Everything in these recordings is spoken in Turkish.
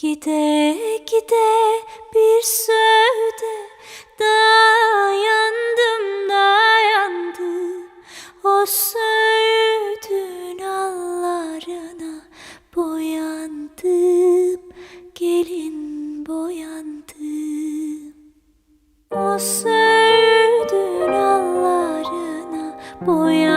Gide gide bir söğüde dayandım dayandım. O söğüdün allarına boyandım gelin boyandım. O söğüdün allarına boyandım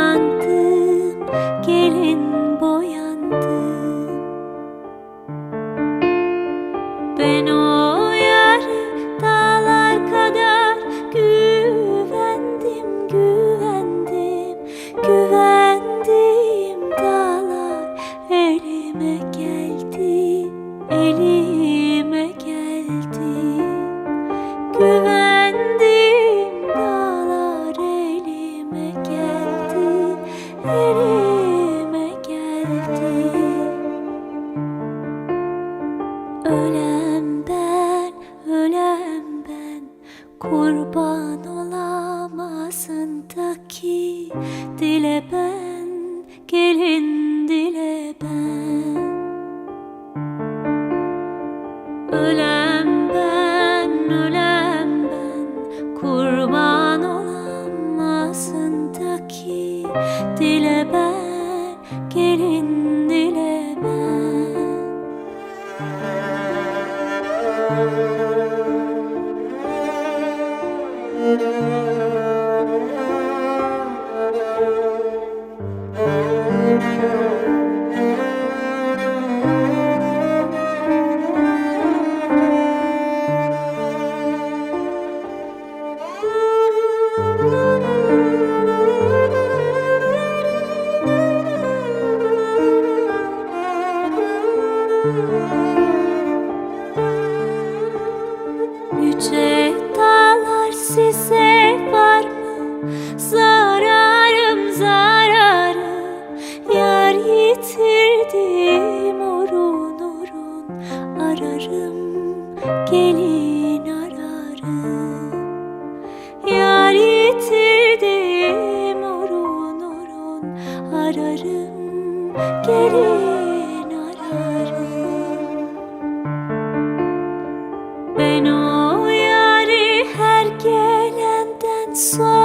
elime geldi, elime geldi. Güvendim dağlar elime geldi, elime geldi. Ölem ben, ölem ben Kurban olamazsın da ki Dile ben, gelin Ölem ben, ölem ben. Kurban ki Dile ben, gelin dile ben Yüce dağlar size? Zararım zararım. Yar yitirdim urun urun Ararım gelin ararım slow.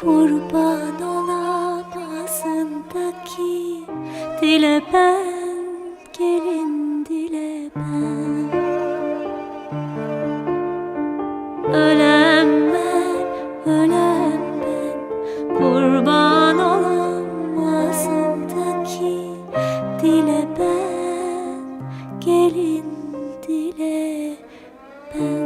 Kurban olamazındaki dile ben gelin dile ben. Ölem ben ölem ben kurban olamazındaki dile ben gelin dile ben.